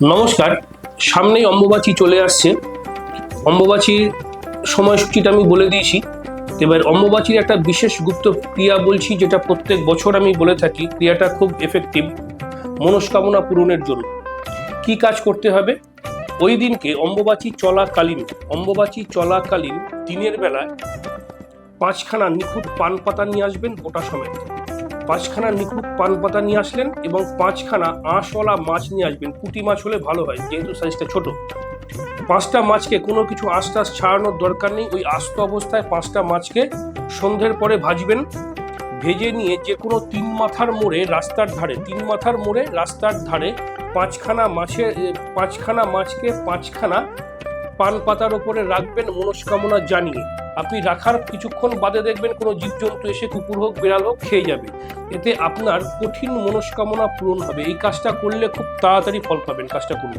নমস্কার, সামনেই অম্বুবাচী চলে আসছে। অম্বুবাচীর সময়সূচিটা আমি বলে দিয়েছি। এবার অম্বুবাচীর একটা বিশেষ গুপ্ত ক্রিয়া বলছি, যেটা প্রত্যেক বছর আমি বলে থাকি, ক্রিয়াটা খুব এফেক্টিভ মনস্কামনা পূরণের জন্য। কি কাজ করতে হবে? ওই দিনকে অম্বুবাচী চলাকালীন অম্বুবাচী চলাকালীন দিনের বেলায় পাঁচখানা নিখুঁত পান পাতা নিয়ে আসবেন গোটা সমেত। পাঁচখানা নিখুঁত পান পাতা নিয়ে আসলেন এবং পাঁচখানা আঁশওয়ালা মাছ নিয়ে আসবেন। পুঁটি মাছ হলে ভালো হয়, যেহেতু সাইজটা ছোট। পাঁচটা মাছকে কোনো কিছু আঁশ টাশ ছাড়ানোর দরকার নেই। ওই আস্ত অবস্থায় পাঁচটা মাছকে সন্ধ্যের পরে ভাজবেন। ভেজে নিয়ে যে কোনো তিন মাথার মোড়ে রাস্তার ধারে, তিন মাথার মোড়ে রাস্তার ধারে পাঁচখানা মাছের পাঁচখানা মাছকে পাঁচখানা পান পাতার ওপরে রাখবেন মনস্কামনা জানিয়ে। আপনি রাখার কিছুক্ষণ বাদে দেখবেন কোনো জীবজন্তু এসে কুকুর হোক, বিড়াল হোক, খেয়ে যাবে। এতে আপনার কঠিন মনস্কামনা পূরণ হবে। এই কাজটা করলে খুব তাড়াতাড়ি ফল পাবেন। কাজটা করুন।